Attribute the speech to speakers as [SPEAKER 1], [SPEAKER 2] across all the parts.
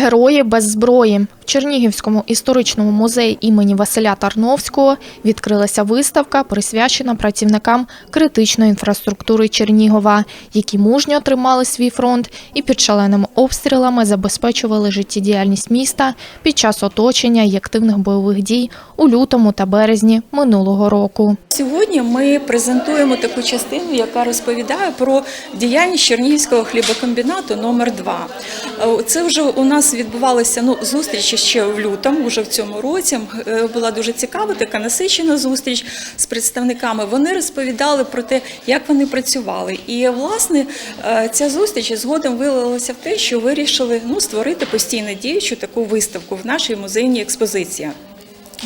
[SPEAKER 1] Герої без зброї Чернігівському історичному музеї імені Василя Тарновського відкрилася виставка, присвячена працівникам критичної інфраструктури Чернігова, які мужньо тримали свій фронт і під шаленими обстрілами забезпечували життєдіяльність міста під час оточення і активних бойових дій у лютому та березні минулого року.
[SPEAKER 2] Сьогодні ми презентуємо таку частину, яка розповідає про діяльність Чернігівського хлібокомбінату номер 2 Це вже у нас відбувалися ну, зустрічі ще в лютому, вже в цьому році. Е, Була дуже цікава, така насичена зустріч з представниками. Вони розповідали про те, як вони працювали. І власне е, ця зустріч згодом вилилася в те, що вирішили ну, створити постійно діючу таку виставку в нашій музейній експозиції.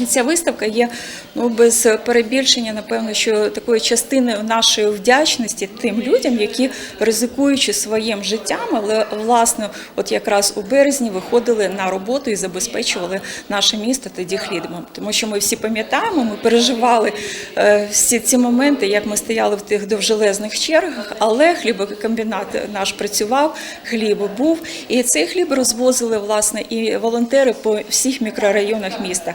[SPEAKER 2] Ця виставка є ну без перебільшення, напевно, що такою частиною нашої вдячності тим людям, які ризикуючи своїм життям, але власне, от якраз у березні виходили на роботу і забезпечували наше місто тоді хлібом. Тому що ми всі пам'ятаємо, ми переживали е, всі ці моменти, як ми стояли в тих довжелезних чергах, але хлібокомбінат наш працював, хліб був, і цей хліб розвозили власне і волонтери по всіх мікрорайонах міста.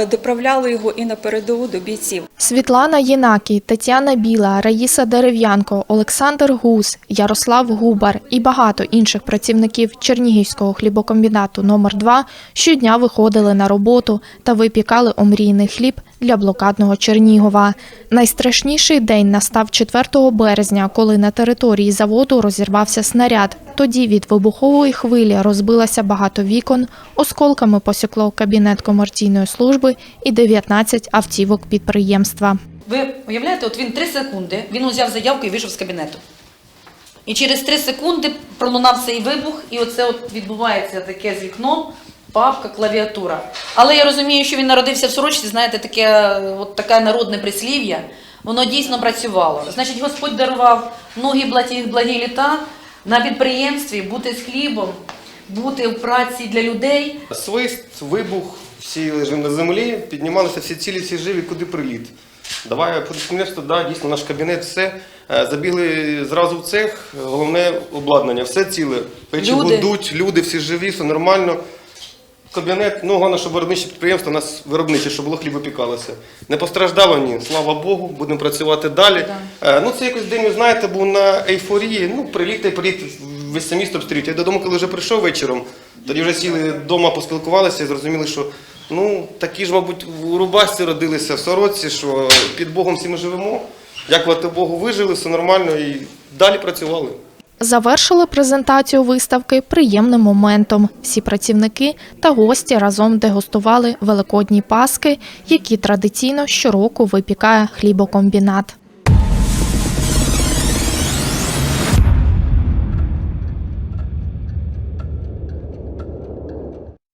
[SPEAKER 2] Е, Доправляли його і на передову до бійців.
[SPEAKER 1] Світлана Єнакій, Тетяна Біла, Раїса Дерев'янко, Олександр Гус, Ярослав Губар і багато інших працівників Чернігівського хлібокомбінату номер 2 щодня виходили на роботу та випікали омрійний хліб для блокадного Чернігова. Найстрашніший день настав 4 березня, коли на території заводу розірвався снаряд. Тоді від вибухової хвилі розбилося багато вікон, осколками посікло кабінет комерційної служби і 19 автівок підприємства.
[SPEAKER 3] Ви уявляєте, от він 3 секунди, він узяв заявку і вийшов з кабінету. І через 3 секунди пролунав цей вибух, і оце от відбувається таке з вікном, папка, клавіатура. Але я розумію, що він народився в сорочці, знаєте, таке, от таке народне прислів'я, воно дійсно працювало. Значить, Господь дарував многі благі, благі літа на підприємстві, бути з хлібом, бути в праці для людей.
[SPEAKER 4] Свист, вибух, всі лежимо на землі, піднімалися всі цілі, всі живі, куди приліт. Давай підприємство, да, дійсно, наш кабінет, все. Е, Забігли зразу в цех, головне обладнання, все ціле. Печі
[SPEAKER 3] Люди.
[SPEAKER 4] гудуть, люди всі живі, все нормально. Кабінет, ну головне, щоб виробниче підприємство у нас виробниче, щоб було хлібопікалося. Не постраждало ні, слава Богу, будемо працювати далі. Е, Ну це якось день, знаєте, був на ейфорії. Ну, приліт та й приліт, весь місто обстрілюють. Я додому, коли вже прийшов вечором, тоді вже сіли вдома, поспілкувалися і зрозуміли, що ну такі ж, мабуть, у рубашці родилися в сорочці, що під Богом всі ми живемо. Дякувати Богу, вижили, все нормально і далі працювали.
[SPEAKER 1] Завершили презентацію виставки приємним моментом. Всі працівники та гості разом дегустували великодні паски, які традиційно щороку випікає хлібокомбінат.